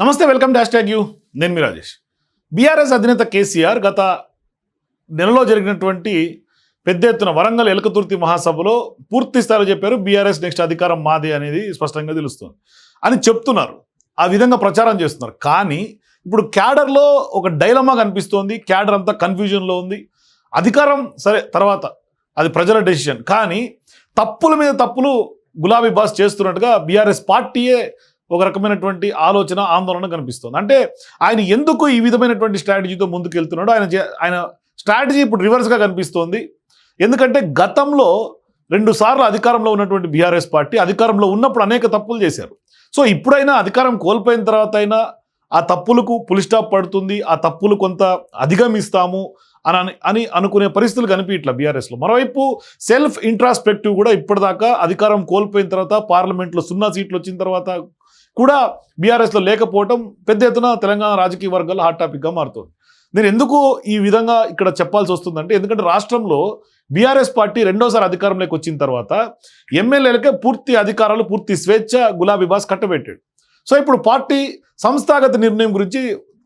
నమస్తే welcome dash tag you. నేను మీ Rajesh. BRS అధినేత కేసీఆర్ గత నెలలో జరిగినటువంటి పెద్ద ఎత్తున వరంగల్ ఎలకతుర్తి మహాసభలో పూర్తి స్థాయిలో చెప్పారు బీఆర్ఎస్ నెక్స్ట్ అధికారం మాదే అనేది స్పష్టంగా తెలుస్తుంది. అని చెప్తున్నారు. ఆ విధంగా ప్రచారం చేస్తున్నారు. కానీ ఇప్పుడు క్యాడర్లో ఒక డైలమా కనిపిస్తోంది క్యాడర్ అంతా కన్ఫ్యూజన్లో ఉంది. అధికారం సరే తర్వాత అది ప్రజల డెసిషన్. కానీ తప్పుల మీద తప్పులు గులాబీ బాస్ చేస్తున్నట్టుగా బీఆర్ఎస్ పార్టీయే ఒక రకమైనటువంటి ఆలోచన ఆందోళన కనిపిస్తుంది. అంటే ఆయన ఎందుకు ఈ విధమైనటువంటి స్ట్రాటజీతో ముందుకు వెళ్తున్నాడో ఆయన ఆయన స్ట్రాటజీ ఇప్పుడు రివర్స్గా కనిపిస్తోంది. ఎందుకంటే గతంలో రెండు సార్లు అధికారంలో ఉన్నటువంటి బీఆర్ఎస్ పార్టీ అధికారంలో ఉన్నప్పుడు అనేక తప్పులు చేశారు. సో ఇప్పుడైనా అధికారం కోల్పోయిన తర్వాత అయినా ఆ తప్పులకు పులిస్టాప్ పడుతుంది ఆ తప్పులు కొంత అధిగమిస్తాము అని అని- అని అనుకునే పరిస్థితులు కనిపించట్ల బీఆర్ఎస్లో. మరోవైపు సెల్ఫ్ ఇంట్రాస్పెక్టివ్ కూడా ఇప్పటిదాకా అధికారం కోల్పోయిన తర్వాత పార్లమెంట్లో సున్నా సీట్లు వచ్చిన తర్వాత కూడా బీఆర్ఎస్లో లేకపోవటం పెద్ద ఎత్తున తెలంగాణ రాజకీయ వర్గాల్లో హాట్ టాపిక్గా మారుతుంది. నేను ఎందుకు ఈ విధంగా ఇక్కడ చెప్పాల్సి వస్తుందంటే ఎందుకంటే రాష్ట్రంలో బీఆర్ఎస్ పార్టీ రెండోసారి అధికారంలోకి వచ్చిన తర్వాత ఎమ్మెల్యేలకే పూర్తి అధికారాలు పూర్తి స్వేచ్ఛ గులాబీ బాస్ కట్టబెట్టాడు. సో ఇప్పుడు పార్టీ సంస్థాగత నిర్ణయం గురించి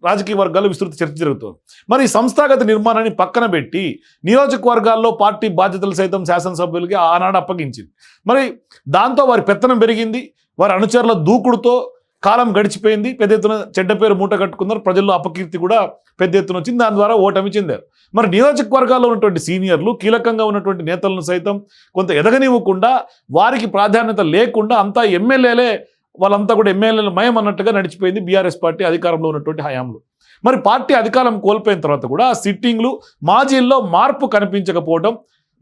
రాజకీయ వర్గాల్లో విస్తృత చర్చ జరుగుతుంది. మరి సంస్థాగత నిర్మాణాన్ని పక్కన పెట్టి నియోజకవర్గాల్లో పార్టీ బాధ్యతలు సైతం శాసనసభ్యులకి ఆనాడు అప్పగించింది. మరి దాంతో వారి పెత్తనం పెరిగింది. వారి అనుచరుల దూకుడుతో కాలం గడిచిపోయింది. పెద్ద ఎత్తున చెడ్డ పేరు మూట కట్టుకున్నారు. ప్రజల్లో అపకీర్తి కూడా పెద్ద ఎత్తున వచ్చింది. దాని ద్వారా ఓటమి చెందారు. మరి నియోజకవర్గాల్లో ఉన్నటువంటి సీనియర్లు కీలకంగా ఉన్నటువంటి నేతలను సైతం కొంత ఎదగనివ్వకుండా వారికి ప్రాధాన్యత లేకుండా అంతా ఎమ్మెల్యేలే వాళ్ళంతా కూడా ఎమ్మెల్యేల మయం అన్నట్టుగా నడిచిపోయింది బీఆర్ఎస్ పార్టీ అధికారంలో ఉన్నటువంటి హయాంలో. మరి పార్టీ అధికారం కోల్పోయిన తర్వాత కూడా ఆ సిట్టింగ్లు మాజీల్లో మార్పు కనిపించకపోవడం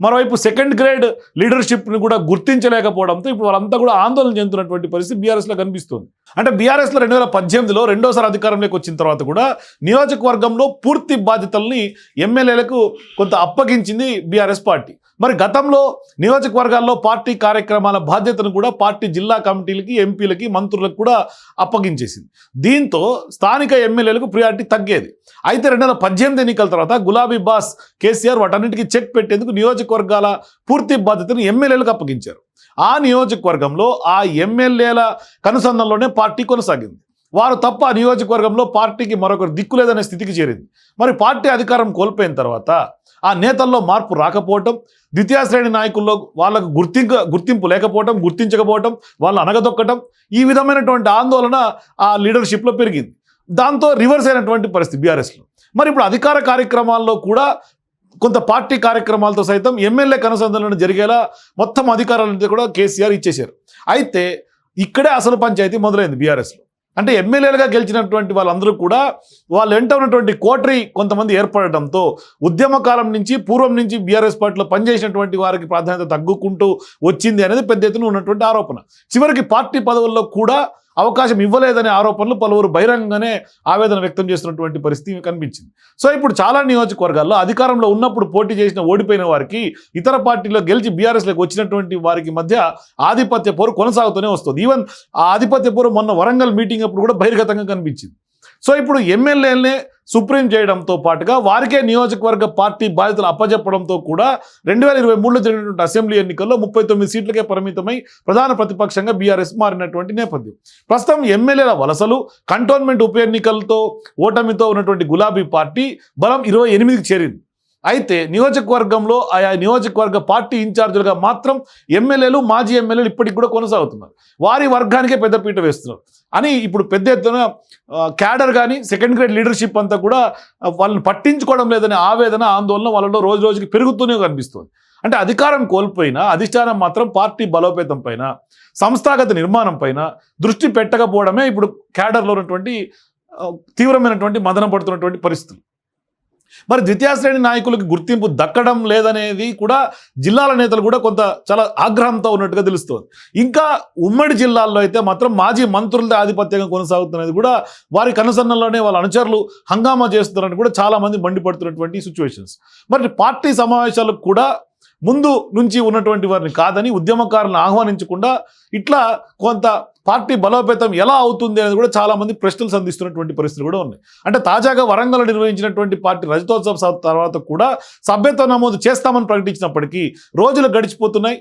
మరోవైపు సెకండ్ గ్రేడ్ లీడర్షిప్ని కూడా గుర్తించలేకపోవడంతో ఇప్పుడు వాళ్ళంతా కూడా ఆందోళన చెందుతున్నటువంటి పరిస్థితి బీఆర్ఎస్లో కనిపిస్తుంది. అంటే బీఆర్ఎస్లో రెండు వేల పద్దెనిమిదిలో రెండోసారి అధికారంలోకి వచ్చిన తర్వాత కూడా నియోజకవర్గంలో పూర్తి బాధ్యతల్ని ఎమ్మెల్యేలకు కొంత అప్పగించింది బీఆర్ఎస్ పార్టీ. మరి గతంలో నియోజకవర్గాల్లో పార్టీ కార్యక్రమాల బాధ్యతను కూడా పార్టీ జిల్లా కమిటీలకి ఎంపీలకి మంత్రులకు కూడా అప్పగించేసింది. దీంతో స్థానిక ఎమ్మెల్యేలకు ప్రియారిటీ తగ్గేది. అయితే రెండు వేల పద్దెనిమిది ఎన్నికల తర్వాత గులాబీ బాస్ కేసీఆర్ వాటన్నిటికీ చెక్ పెట్టేందుకు నియోజకవర్గాల పూర్తి బాధ్యతను ఎమ్మెల్యేలకు అప్పగించారు. ఆ నియోజకవర్గంలో ఆ ఎమ్మెల్యేల కనుసంధంలోనే పార్టీ కొనసాగింది. వారు తప్ప ఆ నియోజకవర్గంలో పార్టీకి మరొకరు దిక్కు లేదనే స్థితికి చేరింది. మరి పార్టీ అధికారం కోల్పోయిన తర్వాత ఆ నేతల్లో మార్పు రాకపోవటం ద్వితీయ శ్రేణి నాయకుల్లో వాళ్ళకు గుర్తింక గుర్తింపు లేకపోవటం గుర్తించకపోవటం వాళ్ళు అనగదొక్కటం ఈ విధమైనటువంటి ఆందోళన ఆ లీడర్షిప్లో పెరిగింది. దాంతో రివర్స్ అయినటువంటి పరిస్థితి బీఆర్ఎస్లో. మరి ఇప్పుడు అధికార కార్యక్రమాల్లో కూడా కొంత పార్టీ కార్యక్రమాలతో సైతం ఎమ్మెల్యే కనుసంధానం జరిగేలా మొత్తం అధికారాలంతా కూడా కేసీఆర్ ఇచ్చేశారు. అయితే ఇక్కడే అసలు పంచాయతీ మొదలైంది బీఆర్ఎస్లో. అంటే ఎమ్మెల్యేలుగా గెలిచినటువంటి వాళ్ళందరూ కూడా వాళ్ళు వెంట ఉన్నటువంటి కోటరీ కొంతమంది ఏర్పడటంతో ఉద్యమ కాలం నుంచి పూర్వం నుంచి బీఆర్ఎస్ పార్టీలో పనిచేసినటువంటి వారికి ప్రాధాన్యత తగ్గుకుంటూ వచ్చింది అనేది పెద్ద ఎత్తున ఉన్నటువంటి ఆరోపణ. చివరికి పార్టీ పదవుల్లో కూడా అవకాశం ఇవ్వలేదనే ఆరోపణలు పలువురు బహిరంగంగానే ఆవేదన వ్యక్తం చేస్తున్నటువంటి పరిస్థితి కనిపించింది. సో ఇప్పుడు చాలా నియోజకవర్గాల్లో అధికారంలో ఉన్నప్పుడు పోటీ చేసిన ఓడిపోయిన వారికి ఇతర పార్టీలో గెలిచి బీఆర్ఎస్లోకి వచ్చినటువంటి వారికి మధ్య ఆధిపత్య పోరు కొనసాగుతూనే వస్తుంది. ఈవెన్ ఆ ఆధిపత్య పోరు మొన్న వరంగల్ మీటింగ్ అప్పుడు కూడా బహిర్గతంగా కనిపించింది. సో ఇప్పుడు ఎమ్మెల్యేలనే సుప్రీం చేయడంతో పాటుగా వారికే నియోజకవర్గ పార్టీ బాధ్యతలు అప్పజెప్పడంతో కూడా రెండు వేల ఇరవై మూడులో జరిగినటువంటి అసెంబ్లీ ఎన్నికల్లో ముప్పై తొమ్మిది సీట్లకే పరిమితమై ప్రధాన ప్రతిపక్షంగా బీఆర్ఎస్ మారినటువంటి నేపథ్యం. ప్రస్తుతం ఎమ్మెల్యేల వలసలు కంటోన్మెంట్ ఉప ఎన్నికలతో ఓటమితో ఉన్నటువంటి గులాబీ పార్టీ బలం ఇరవై ఎనిమిదికి చేరింది. అయితే నియోజకవర్గంలో ఆయా నియోజకవర్గ పార్టీ ఇన్ఛార్జీలుగా మాత్రం ఎమ్మెల్యేలు మాజీ ఎమ్మెల్యేలు ఇప్పటికి కూడా కొనసాగుతున్నారు. వారి వర్గానికే పెద్దపీట వేస్తున్నారు. అని ఇప్పుడు పెద్ద ఎత్తున క్యాడర్ కానీ సెకండ్ గ్రేడ్ లీడర్షిప్ అంతా కూడా వాళ్ళని పట్టించుకోవడం లేదనే ఆవేదన ఆందోళన వాళ్ళలో రోజు రోజుకి పెరుగుతూనే కనిపిస్తుంది. అంటే అధికారం కోల్పోయినా అధిష్టానం మాత్రం పార్టీ బలోపేతం పైన సంస్థాగత నిర్మాణం పైన దృష్టి పెట్టకపోవడమే ఇప్పుడు క్యాడర్లో ఉన్నటువంటి తీవ్రమైనటువంటి మదన పడుతున్నటువంటి పరిస్థితులు. మరి ద్వితీయ శ్రేణి నాయకులకు గుర్తింపు దక్కడం లేదనేది కూడా జిల్లాల నేతలు కూడా కొంత చాలా ఆగ్రహంతో ఉన్నట్టుగా తెలుస్తుంది. ఇంకా ఉమ్మడి జిల్లాల్లో అయితే మాత్రం మాజీ మంత్రులతో ఆధిపత్యంగా కొనసాగుతున్నది కూడా వారి కనుసన్నల్లోనే వాళ్ళ అనుచరులు హంగామా చేస్తున్నారని కూడా చాలా మంది మండిపడుతున్నటువంటి సిచ్యువేషన్స్ మరి పార్టీ సమావేశాలకు కూడా ముందు నుంచి ఉన్నటువంటి వారిని కాదని ఉద్యమకారులను ఆహ్వానించకుండా ఇట్లా కొంత పార్టీ బలోపేతం ఎలా అవుతుంది అనేది కూడా చాలా మంది ప్రశ్నలు సంధిస్తున్నటువంటి పరిస్థితులు కూడా ఉన్నాయి. అంటే తాజాగా వరంగల్ నిర్వహించినటువంటి పార్టీ రజతోత్సవ తర్వాత కూడా సభ్యత్వ నమోదు చేస్తామని ప్రకటించినప్పటికీ రోజులు గడిచిపోతున్నాయి.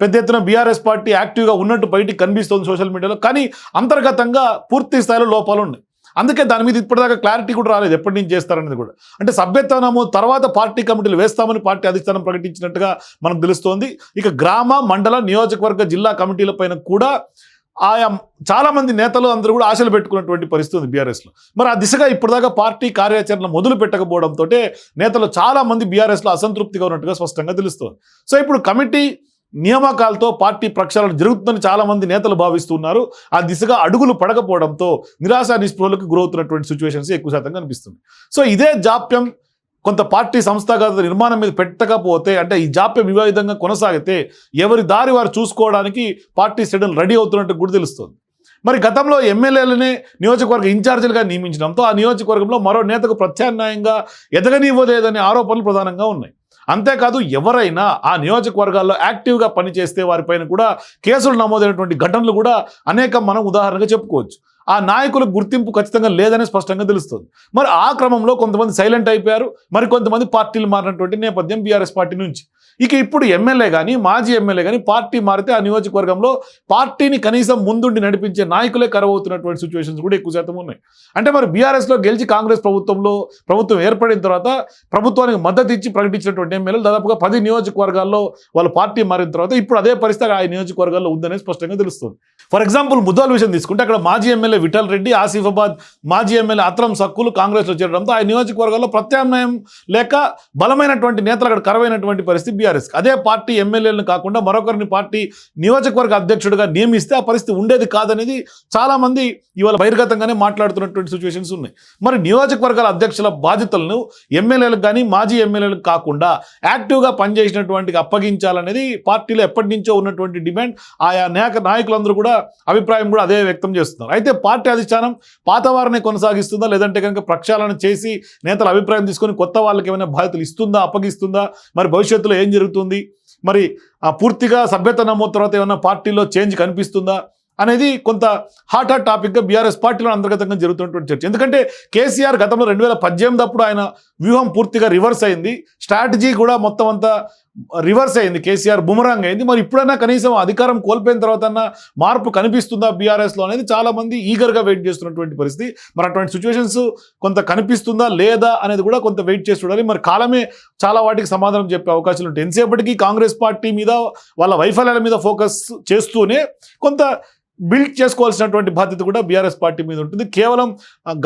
పెద్ద ఎత్తున బీఆర్ఎస్ పార్టీ యాక్టివ్గా ఉన్నట్టు బయటికి కనిపిస్తుంది సోషల్ మీడియాలో. కానీ అంతర్గతంగా పూర్తి స్థాయిలో లోపాలు ఉన్నాయి. అందుకే దాని మీద ఇప్పటిదాకా క్లారిటీ కూడా రాలేదు ఎప్పటి నుంచి చేస్తారనేది కూడా. అంటే సభ్యత్వ నమోదు తర్వాత పార్టీ కమిటీలు వేస్తామని పార్టీ అధిష్టానం ప్రకటించినట్టుగా మనకు తెలుస్తోంది. ఇక గ్రామ మండల నియోజకవర్గ జిల్లా కమిటీల పైన కూడా ఆయా చాలామంది నేతలు అందరూ కూడా ఆశలు పెట్టుకున్నటువంటి పరిస్థితి ఉంది బీఆర్ఎస్లో మరి ఆ దిశగా ఇప్పటిదాకా పార్టీ కార్యాచరణ మొదలు పెట్టకపోవడంతో నేతలు చాలామంది బీఆర్ఎస్లో అసంతృప్తిగా ఉన్నట్టుగా స్పష్టంగా తెలుస్తుంది. సో ఇప్పుడు కమిటీ నియామకాలతో పార్టీ ప్రక్షాళన జరుగుతుందని చాలామంది నేతలు భావిస్తున్నారు. ఆ దిశగా అడుగులు పడకపోవడంతో నిరాశ నిస్పృహలకు గురవుతున్నటువంటి సిచ్యువేషన్స్ ఎక్కువ శాతం కనిపిస్తుంది. సో ఇదే జాప్యం కొంత పార్టీ సంస్థాగత నిర్మాణం మీద పెట్టకపోతే అంటే ఈ జాప్యం ఈ విధంగా కొనసాగితే ఎవరి దారి వారు చూసుకోవడానికి పార్టీ శ్రేణులు రెడీ అవుతున్నట్టు కూడా తెలుస్తుంది. మరి గతంలో ఎమ్మెల్యేలనే నియోజకవర్గ ఇన్ఛార్జీలుగా నియమించడంతో ఆ నియోజకవర్గంలో మరో నేతకు ప్రత్యామ్నాయంగా ఎదగనివ్వలేదనే ఆరోపణలు ప్రధానంగా ఉన్నాయి. అంతేకాదు ఎవరైనా ఆ నియోజకవర్గాల్లో యాక్టివ్గా పనిచేస్తే వారిపైన కూడా కేసులు నమోదైనటువంటి ఘటనలు కూడా అనేకం మనం ఉదాహరణగా చెప్పుకోవచ్చు. ఆ నాయకులకు గుర్తింపు ఖచ్చితంగా లేదని స్పష్టంగా తెలుస్తుంది. మరి ఆ క్రమంలో కొంతమంది సైలెంట్ అయిపోయారు. మరి కొంతమంది పార్టీలు మారినటువంటి నేపథ్యం బీఆర్ఎస్ పార్టీ నుంచి. ఇక ఇప్పుడు ఎమ్మెల్యే కానీ మాజీ ఎమ్మెల్యే కానీ పార్టీ మారితే ఆ నియోజకవర్గంలో పార్టీని కనీసం ముందుండి నడిపించే నాయకులే కరవవుతున్నటువంటి సిచ్యువేషన్స్ కూడా ఎక్కువ శాతం ఉన్నాయి. అంటే మరి బీఆర్ఎస్లో గెలిచి కాంగ్రెస్ ప్రభుత్వంలో ప్రభుత్వం ఏర్పడిన తర్వాత ప్రభుత్వానికి మద్దతు ఇచ్చి ప్రకటించినటువంటి ఎమ్మెల్యేలు దాదాపుగా పది నియోజకవర్గాల్లో వాళ్ళ పార్టీ మారిన తర్వాత ఇప్పుడు అదే పరిస్థితి ఆ నియోజకవర్గాల్లో ఉందనేది స్పష్టంగా తెలుస్తుంది. ఫర్ ఎగ్జాంపుల్ ముద్దాల విషయం తీసుకుంటే అక్కడ మాజీ ఎమ్మెల్యే విఠల్ రెడ్డి ఆసిఫాబాద్ మాజీ ఎమ్మెల్యే అత్రం సక్కులు కాంగ్రెస్లో చేరడంతో ఆ నియోజకవర్గాల్లో ప్రత్యామ్నాయం లేక బలమైనటువంటి నేతలు అక్కడ కరవైనటువంటి పరిస్థితి బీఆర్ఎస్ అదే పార్టీ ఎమ్మెల్యేలను కాకుండా మరొకరిని పార్టీ నియోజకవర్గ అధ్యక్షుడిగా నియమిస్తే ఆ పరిస్థితి ఉండేది కాదనేది చాలా మంది ఇవాళ బహిర్గతంగానే మాట్లాడుతున్నటువంటి సిచ్యువేషన్స్ ఉన్నాయి. మరి నియోజకవర్గాల అధ్యక్షుల బాధ్యతలను ఎమ్మెల్యేలకు కానీ మాజీ ఎమ్మెల్యేలకు కాకుండా యాక్టివ్గా పనిచేసినటువంటి అప్పగించాలనేది పార్టీలో ఎప్పటి నుంచో ఉన్నటువంటి డిమాండ్. ఆయా నాయక నాయకులందరూ కూడా అభిప్రాయం కూడా అదే వ్యక్తం చేస్తున్నారు. అయితే పార్టీ అధిష్టానం పాత వారినే కొనసాగిస్తుందా? లేదంటే కనుక ప్రక్షాళన చేసి నేతల అభిప్రాయం తీసుకొని కొత్త వాళ్ళకి ఏమైనా బాధ్యతలు ఇస్తుందా? అప్పగిస్తుందా? మరి భవిష్యత్తులో ఏం జరుగుతుంది. మరి ఆ పూర్తిగా సభ్యత నమోదు తర్వాత ఏమైనా పార్టీలో చేంజ్ కనిపిస్తుందా అనేది కొంత హాట్ హాట్ టాపిక్గా బీఆర్ఎస్ పార్టీలో అంతర్గతంగా జరుగుతున్నటువంటి చర్చ. ఎందుకంటే కేసీఆర్ గతంలో రెండు వేల పద్దెనిమిది అప్పుడు ఆయన వ్యూహం పూర్తిగా రివర్స్ అయింది. స్ట్రాటజీ కూడా మొత్తం అంతా రివర్స్ అయింది కేసీఆర్ బుమరాంగ్ అయింది. మరి ఇప్పుడైనా కనీసం అధికారం కోల్పోయిన తర్వాత మార్పు కనిపిస్తుందా బీఆర్ఎస్లో అనేది చాలామంది ఈగర్గా వెయిట్ చేస్తున్నటువంటి పరిస్థితి. మరి అటువంటి సిచ్యువేషన్స్ కొంత కనిపిస్తుందా లేదా అనేది కూడా కొంత వెయిట్ చేసి చూడాలి. మరి కాలమే చాలా వాటికి సమాధానం చెప్పే అవకాశాలు ఉంటాయి. ఎంతసేపటికి కాంగ్రెస్ పార్టీ మీద వాళ్ళ వైఫల్యాల మీద ఫోకస్ చేస్తూనే కొంత బిల్డ్ చేసుకోవాల్సినటువంటి బాధ్యత కూడా బీఆర్ఎస్ పార్టీ మీద ఉంటుంది. కేవలం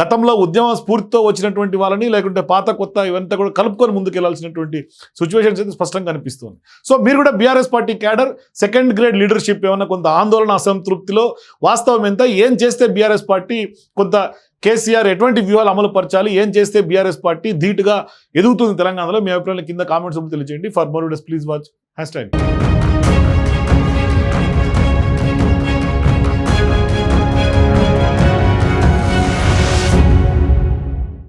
గతంలో ఉద్యమ స్ఫూర్తితో వచ్చినటువంటి వాళ్ళని లేకుంటే పాత కొత్త ఇవంతా కూడా కలుపుకొని ముందుకెళ్ళాల్సినటువంటి సిచ్యువేషన్స్ అయితే స్పష్టంగా కనిపిస్తుంది సో మీరు కూడా BRS party cadre second grade leadership ఏమన్నా కొంత ఆందోళన అసంతృప్తిలో వాస్తవం ఎంత? ఏం చేస్తే బీఆర్ఎస్ పార్టీ కొంత కేసీఆర్ ఎటువంటి వ్యూహాలు అమలు పరచాలి? ఏం చేస్తే బీఆర్ఎస్ పార్టీ ధీటుగా ఎదుగుతుంది తెలంగాణలో? మీ అభిప్రాయాలు కింద కామెంట్స్ తెలియజేయండి for more please watch hash time